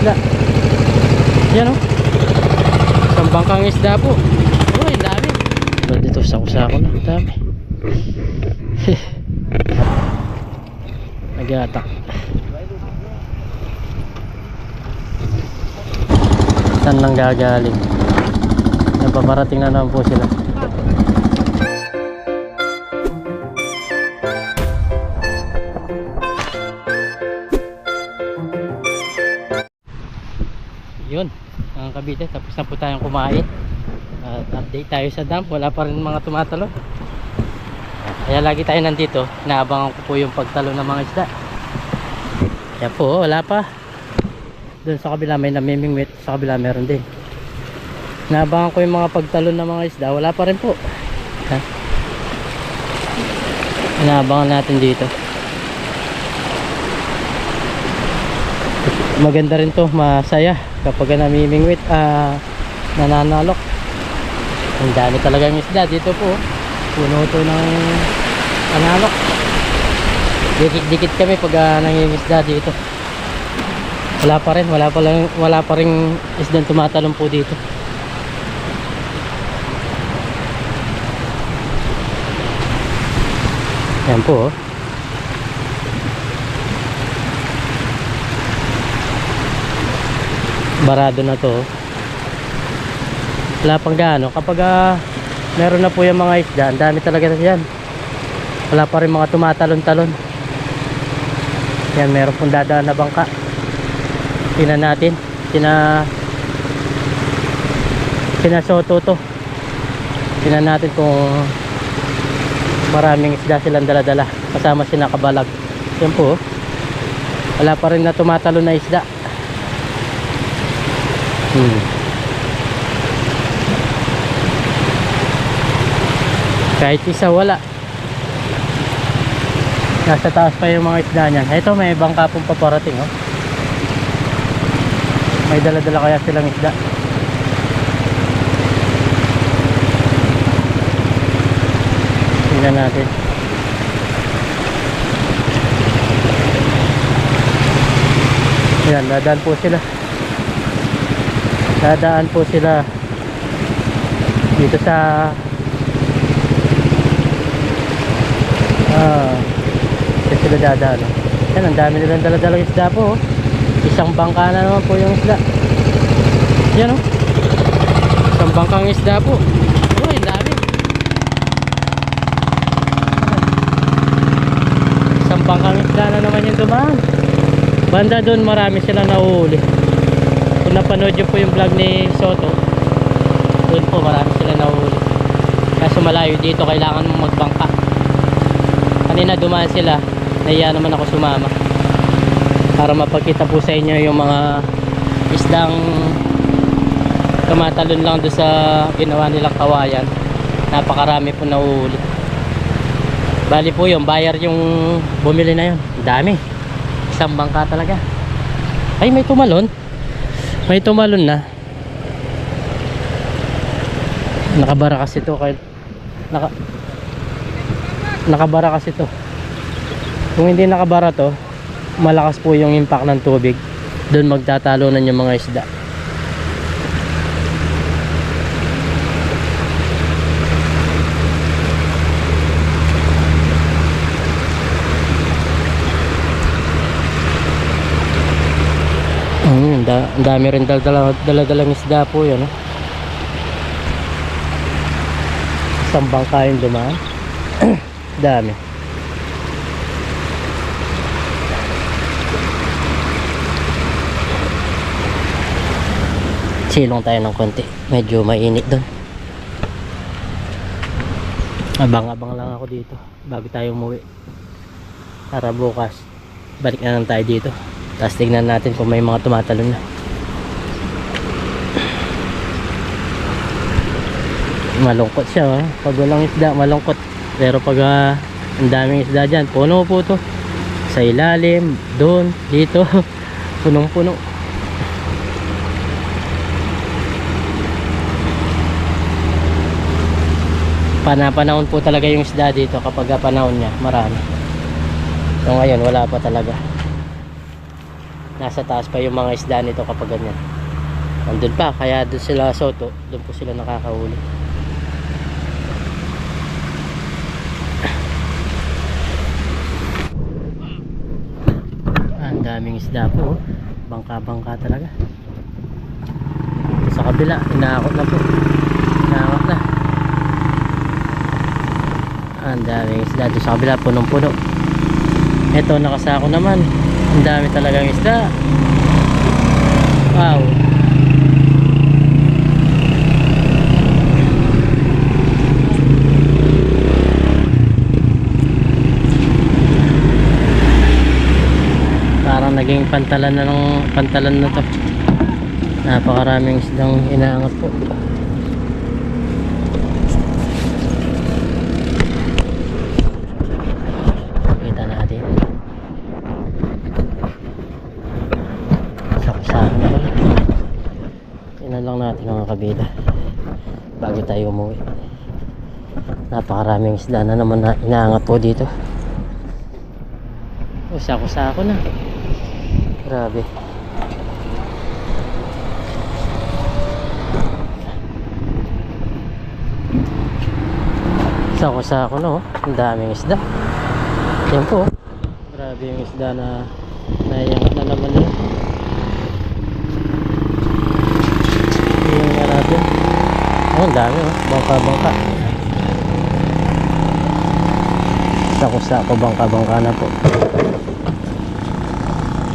isda. Yan o. Isang bangkang isda po. Uy, dami. Dito sako-sako na. Dami. Nag-atak. Saan lang gagaling? Napaparating na naman po sila. Kabite, tapos na po tayong kumain. At update tayo sa dam, wala pa rin mga tumatalo. Kaya lagi tayo nandito, inaabangan ko po yung pagtalo ng mga isda. Kaya po, wala pa. Doon sa kabila may namimingwit, sa kabila meron din. Inaabangan ko yung mga pagtalo ng mga isda, wala pa rin po. Ha? Inaabangan natin dito. Maganda rin to masaya kapag namimingwit ah nananalok. Ang dami talaga ng isda dito po puno to ng analok dikit dikit kami pag uh, nangingisda dito. Wala pa rin wala pa lang wala pa rin isdang tumatalon po dito. Yan po oh. Barado na to. Wala pang gaano. Kapag ah, meron na po yung mga isda ang dami talaga na yan. Wala pa rin mga tumatalon-talon. Yan meron pong dadaan na bangka. Tingnan natin. Sina sina soto to. Tingnan natin kung maraming isda silang daladala kasama sina kabalag yan po oh. wala pa rin na tumatalon na isda Hmm. Kahit isa wala. Nasa taas pa yung mga isda niyan. Ito may bangka pong paparating oh. May dala-dala kaya silang isda. Tingnan natin. Yan, dadaan po sila dadaan po sila dito sa ah dito sila dadaan. Yan ang dami nilang daladalang isda po oh. isang bangka na naman po yung isda. Yan oh. Isang bangkang isda po. Oh dami. Isang bangkang isda na naman yung dumaan. Banda doon marami silang nauuli kung napanood nyo po yung vlog ni Soto doon po marami sila nahuli. Kaso malayo dito kailangan mong magbangka. Kanina dumaan sila nahiya naman ako sumama. Para mapakita po sa inyo yung mga isdang tumatalon lang doon sa ginawa nilang kawayan. Napakarami po nahuhuli bali po yung bayar yung bumili na yun. Dami. Isang bangka talaga. Ay may tumalon may tumalon na. Nakabara kasi to kay naka Nakabara kasi to. Kung hindi nakabara to, malakas po yung impact ng tubig. Doon magtatalunan yung mga isda. Da ang dami rin dala dala-dalang isda po yun. Oh. Isang bangka yung dumaan. dami. Silong tayo ng konti. Medyo mainit doon. Abang-abang lang ako dito bago tayo umuwi. Para bukas balik na lang tayo dito. Tapos tignan natin kung may mga tumatalon na. Malungkot siya, oh. pag walang isda, malungkot. Pero pag ah, ang daming isda dyan, puno po to. Sa ilalim, doon, dito, punong-puno. Panapanahon po talaga yung isda dito kapag ah, panahon niya, marami. So ngayon, wala pa talaga. Nasa taas pa yung mga isda nito kapag ganyan. Nandun pa kaya doon sila soto doon po sila nakakahuli. Ah, ang daming isda po oh. bangka bangka talaga. Sa kabila inaakot na po. Inaakot na. Ah, ang daming isda doon sa kabila punong puno ito nakasako naman ang dami talagang isda. Wow. Parang naging pantalan na ng pantalan na to. Napakaraming isdang inaangat po kita natin sakusahan na pala tingnan lang natin mga kabila bago tayo umuwi. Napakaraming isda na naman na inaangat po dito. O sako-sako na. Grabe. Sako-sako na oh. Ang daming isda. Yan po oh. grabe yung isda na naiangat na naman yun yung marami oh ang dami oh. Bangka bangka sako-sako bangka bangka na po.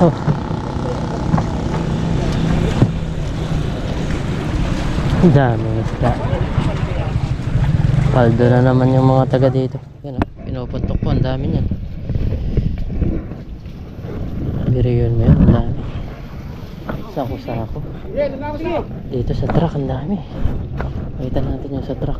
Oh. Daming isda. Paldo na naman yung mga taga dito. Yan o pinupuntok po ang dami niyan. Biro yun yun ang dami. Sako sako dito sa truck ang dami makita natin yung sa truck.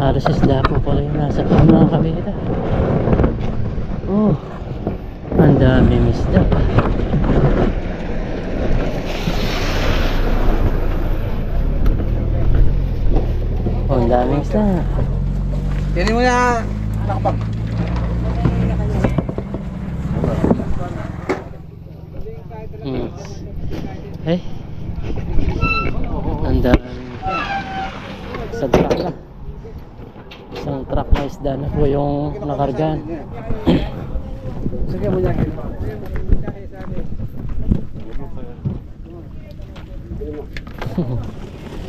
Aros isda po pala yung nasa pang mga kabita oh ang dami isda oh ang daming isda. Tiyan mo na nakapag. Hmm. Eh. Ang daming sa truck na. Isang truck na po yung nakargaan. Sige mo yan.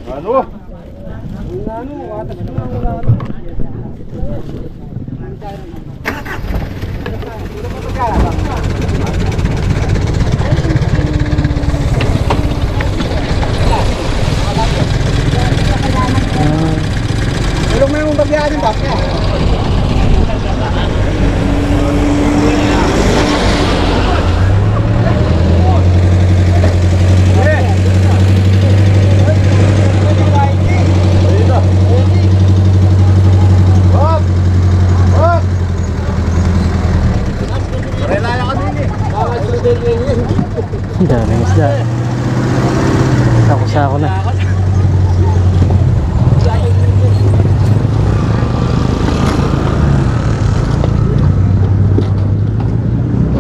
Ano? Ano? Wata na wala. Ah, Ilong mo yung bagya din ba? ang daming isda. Sako-sako na.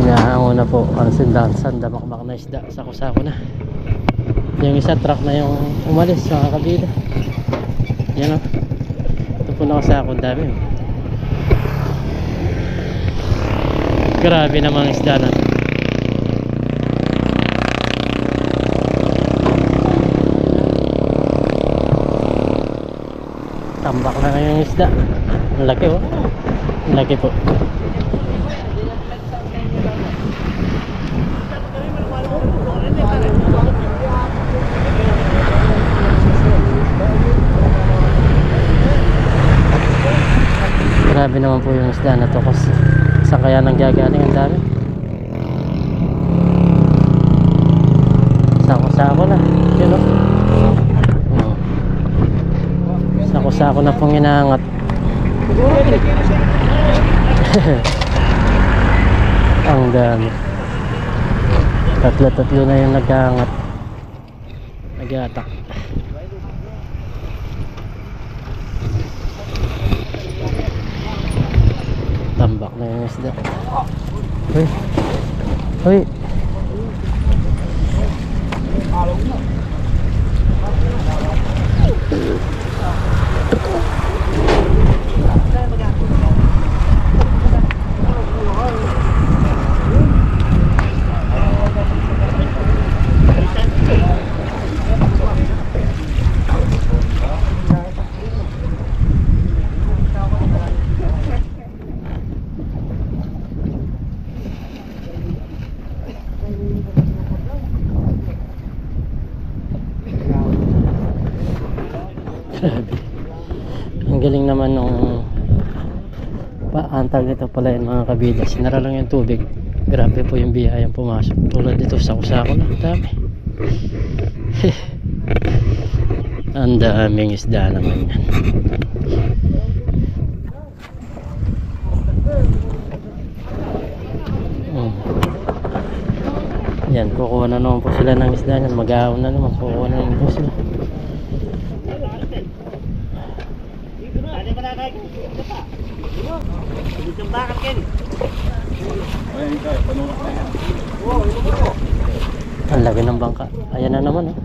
Inahango na po ang sindahan sandamakmak na isda. Sako-sako na. Yung isa truck na yung umalis sa kabila. Yan o. Ito po nakasako. Ang dami. oh. Grabe namang isda na. Tambak na yung isda. Ang laki oh. Ang laki po. Grabe naman po yung isda na to kasi saan kaya nang gagaling ang dami. Sako-sako na. Yun oh. Hmm. Sako-sako na pong inaangat. Ang dami. Tatlo-tatlo na yung nag-aangat. Nag-atak. tambak na yung isda uy uy Naman nung paantag nito pala yung mga kabida. Sinara lang yung tubig. Grabe po yung biyayang pumasok. Tulad dito, sako-sako na. Ang Dami. Ang daming isda naman yan. Mm. Yan, kukuha na naman po sila ng isda niyan. Mag-aawon na naman. Kukuha na naman po sila. Ang laki ng bangka. Ayan na naman oh.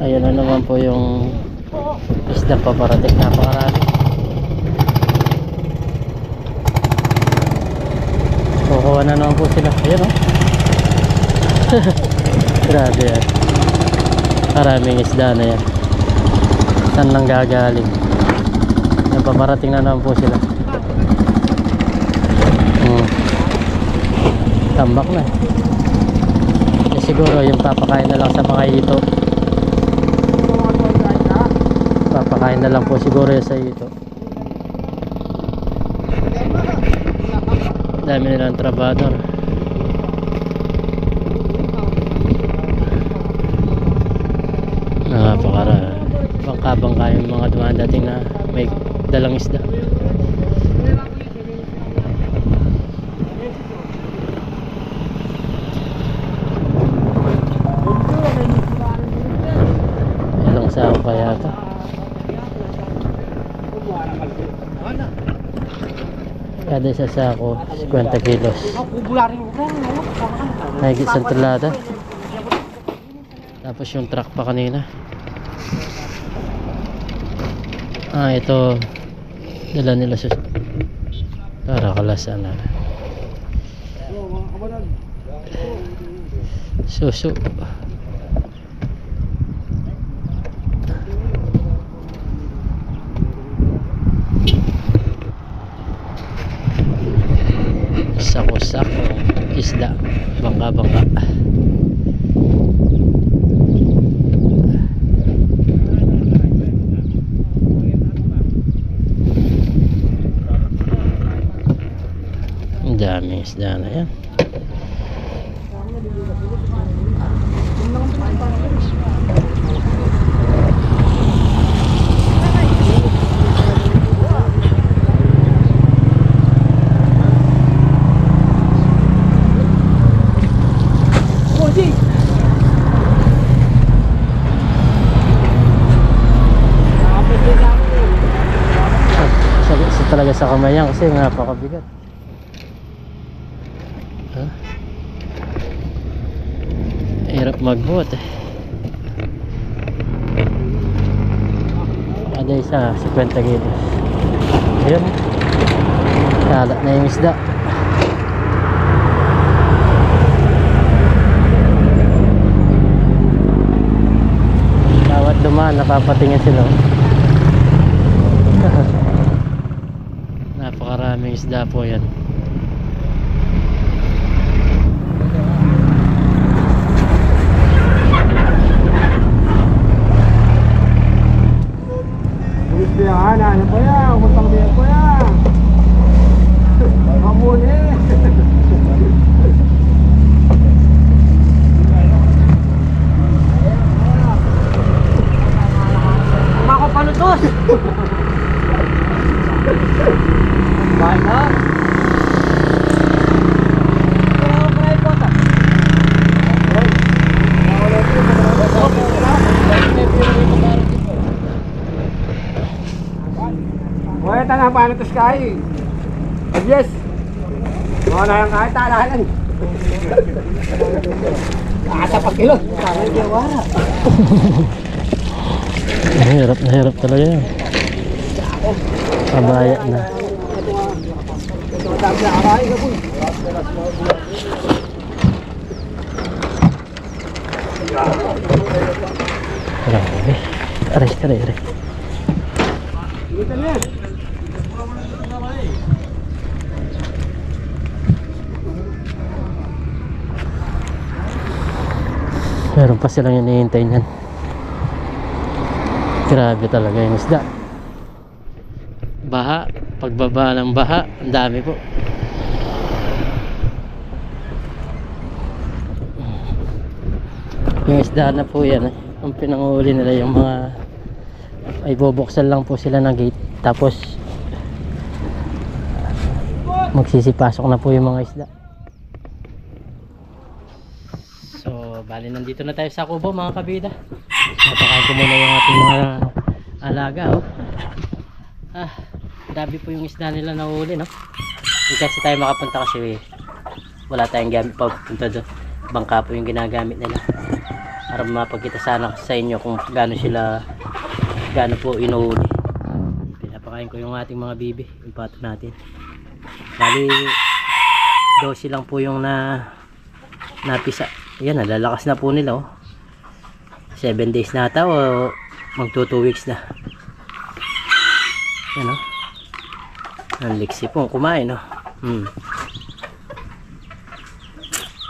Ayan na naman po yung isda paparating. Napakarami. Kukuha na naman po sila. Ayan oh. Grabe yan. Maraming isda na yan. Saan lang gagaling? Napaparating na naman po sila. Hmm. Tambak na. Eh, siguro yung papakain na lang sa mga ito. Papakain na lang po siguro yung sa ito. Dami nilang trabador. Napakara. Bangka-bangka yung mga dumadating na dalang isda. Ilang sako kaya ito? Kada isa sako, 50 kilos. Mahigit sa talata. Tapos yung truck pa kanina. Ah, ito. Dala nila sa... Para kalasan na. Suso. Sako-sako. Isda. Bangka-bangka. Ang daming isda na yan. Talaga sa kamay yan kasi napakabigat. Ha? Eh. Kada isa, 50 kilos. Ayun. Kalat na yung isda. Bawat dumaan, napapatingin sila. Napakaraming isda po yan. Gusto yan, ano po yan? Kuntang biyan po yan. Mamuli. Mako palutos! Bahay na. Wala paano to sky. Yes. Mga na yung kahit talahan. Asa pa kilo. Sana yung wala. Hirap na hirap talaga yan. Pabaya na. Grabe. Aray, aray, aray. Dito na yan. Meron pa silang hinihintay niyan. Grabe talaga yung isda. Baha, pagbaba ng baha, ang dami po. Yung isda na po yan. eh. Ang pinanguhuli nila yung mga ay bubuksan lang po sila ng gate tapos magsisipasok na po yung mga isda. So, bali nandito na tayo sa kubo mga kabida. Napakain ko muna yung ating mga alaga oh. Ah, grabe po yung isda nila nahuli no. Hindi kasi tayo makapunta kasi wala tayong gamit pa punta doon. Bangka po yung ginagamit nila. Para mapagkita sana sa inyo kung gaano sila gaano po inuhuli. Pinapakain ko yung ating mga bibi, yung pato natin. Bali, 12 lang po yung na napisa. Yan, nalalakas na po nila oh. 7 days na ata o magto 2 weeks na. Yan oh. Ang liksi po kumain oh. Hmm.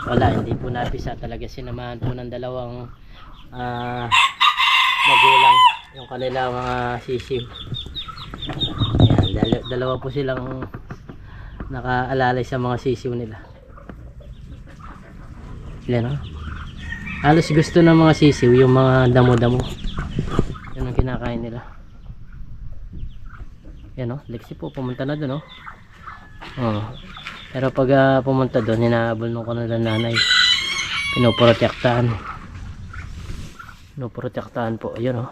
Wala, hindi po napisa talaga sinamahan po ng dalawang ah magulang yung kanilang mga sisiw. Yan, dal- dalawa po silang nakaalalay sa mga sisiw nila. Yan oh. Halos gusto ng mga sisiw yung mga damo-damo. Yan ang kinakain nila. Yan oh, Lexi po pumunta na doon oh. Oh. Pero pag ah, pumunta doon, hinahabol nung kanila nanay. Pinoprotektahan. Pinoprotektahan po. Ayun oh.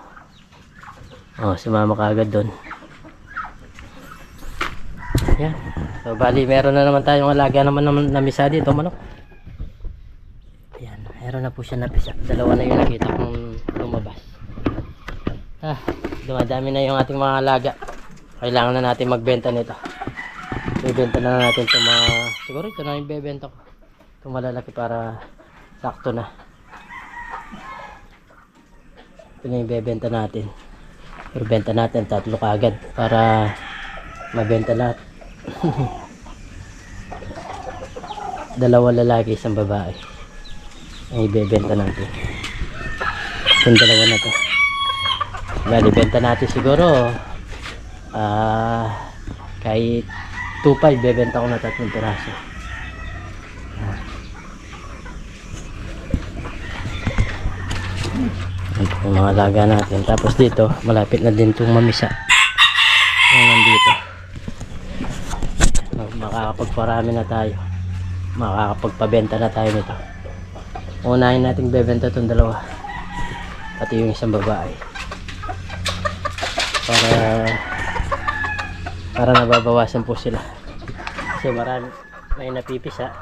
Oh, sumama ka agad doon. Yan. So, bali, meron na naman tayong alaga naman naman na misa dito, manok. Meron na po siya napisa. Dalawa na yung nakita kong lumabas. Ah, dumadami na yung ating mga alaga. Kailangan na natin magbenta nito. Bibenta na natin itong mga, siguro ito na yung bebenta ko. Itong malalaki para sakto na. Ito na yung bebenta natin. Pero benta natin tatlo kagad para mabenta lahat. Dalawa lalaki, isang babae. Ang ibebenta natin. Itong dalawa na to. Bali, benta natin siguro ah kahit 2.5 bebenta ko na tatlong piraso. Ito yung mga alaga natin. Tapos dito, malapit na din itong mamisa. Yung nandito. Makakapagparami na tayo. Makakapagpabenta na tayo nito. Unahin nating bebenta itong dalawa. Pati yung isang babae. Para para nababawasan po sila. Kasi marami may napipisa.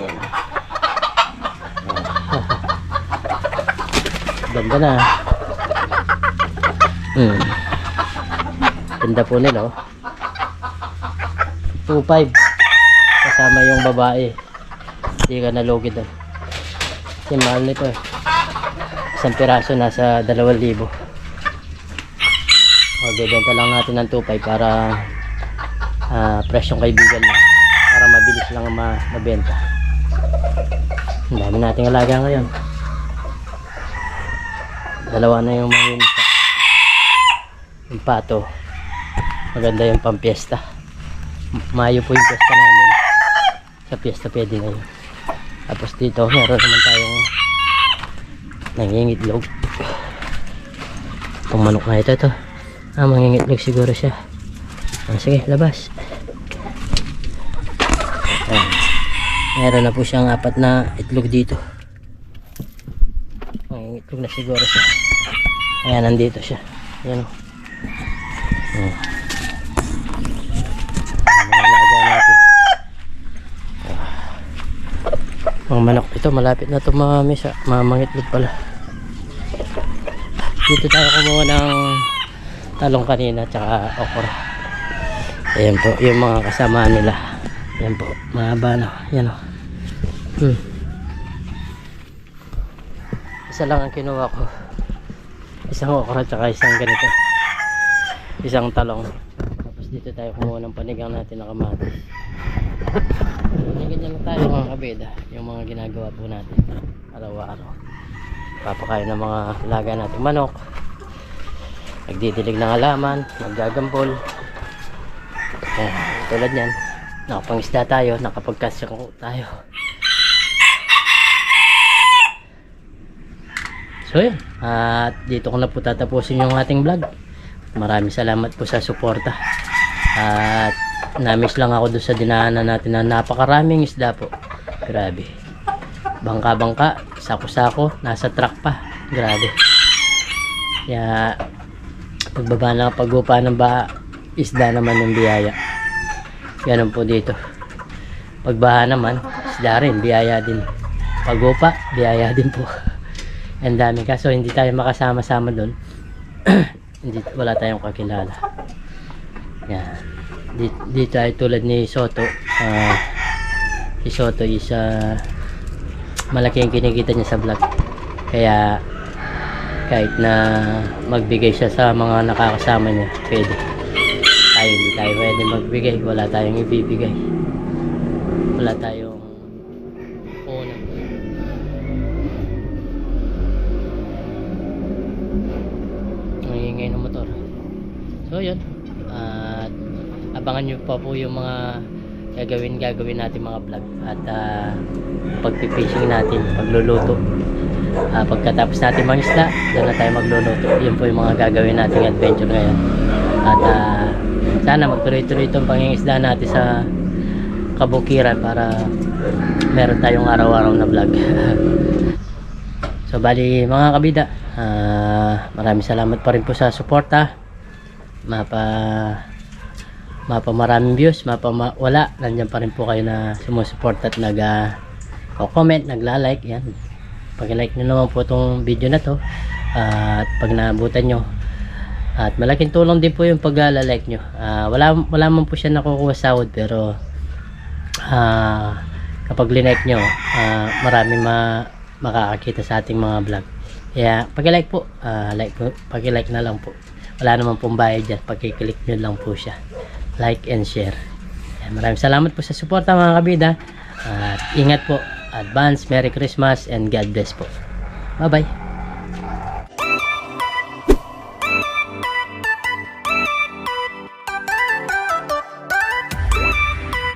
Ayan. Ganda na. Hmm. Ganda po nila oh. 2.5 kasama yung babae. Hindi ka nalugi doon. Kasi mahal nito eh. Isang piraso nasa 2,000. O, bebenta lang natin ng 2.5 para ah, presyong kaibigan na. Para mabilis lang ma mabenta. Ang dami nating alaga ngayon. Dalawa na yung mga. Yung pato. Maganda yung pampiesta. Mayo po yung namin. Sa piyesta pwede na yun. Tapos dito, meron naman tayong nangingitlog. Itong manok na ito, ito. Ah, mangingitlog siguro siya. Ah, sige, labas. Ayan. Meron na po siyang apat na itlog dito. Mangingitlog na siguro siya. Ayan, nandito siya. Ayan o. Ayan. Ayan, mga alaga natin. Mga manok ito, malapit na ito mamisa. Mamangitlog pala. Dito tayo kumuha ng talong kanina tsaka okra. Ayan po, yung mga kasama nila. Ayan po, mahaba na. Ayan o. Hmm. Isa lang ang kinuha ko. Isang okra tsaka isang ganito. Isang talong. Tapos dito tayo kumuha ng panigang natin na kamatis. Lang tayo mga kabeda. Yung mga ginagawa po natin. Araw-araw. papakain ng mga alaga nating manok nagdidilig ng halaman maggagambol Ayan, tulad yan nakapangisda tayo nakapagkasya tayo so yun at dito ko na po tatapusin yung ating vlog maraming salamat po sa suporta at namiss lang ako doon sa dinaanan natin na napakaraming isda po. Grabe. Bangka bangka sako sako nasa truck pa. Grabe. Kaya pagbaba na paggupa ng ba isda naman yung biyaya. Ganun po dito. Pagbaha naman isda rin biyaya din. Paggupa biyaya din po. Ang dami. Kaso hindi tayo makasama-sama doon. Hindi wala tayong kakilala. Yan dito, dito ay tulad ni Soto. Ah si Soto is ah, malaki ang kinikita niya sa vlog. Kaya kahit na magbigay siya sa mga nakakasama niya pwede. Tayo hindi tayo pwede magbigay. Wala tayong ibibigay. Wala tayong abangan nyo pa po yung mga gagawin gagawin natin mga vlog at uh, pagpipishing natin, pagluluto. Ah, pagkatapos natin mangisda, doon na tayo magluluto. Yun po yung mga gagawin nating adventure ngayon. At ah, sana magtuloy-tuloy itong pangingisda natin sa kabukiran para meron tayong araw-araw na vlog. So bali mga kabida, ah, maraming salamat pa rin po sa suporta. Mapa mapa maraming views, mapa ma- wala, nandiyan pa rin po kayo na sumusuporta at nag ah, comment, nagla-like, yan. Pag-like nyo naman po itong video na to at pag naabutan nyo at malaking tulong din po yung pag-like nyo. Ah, wala, wala man po siya nakukuha sahod pero ah, kapag linike nyo, ah, marami ma makakakita sa ating mga vlog. Kaya pag-like po, ah, like po, pag-like na lang po. Wala naman pong bayad dyan, pag-click nyo lang po siya. Like and share. Ayan, maraming salamat po sa suporta mga kabida. At ingat po. Advance Merry Christmas and God bless po. Bye bye.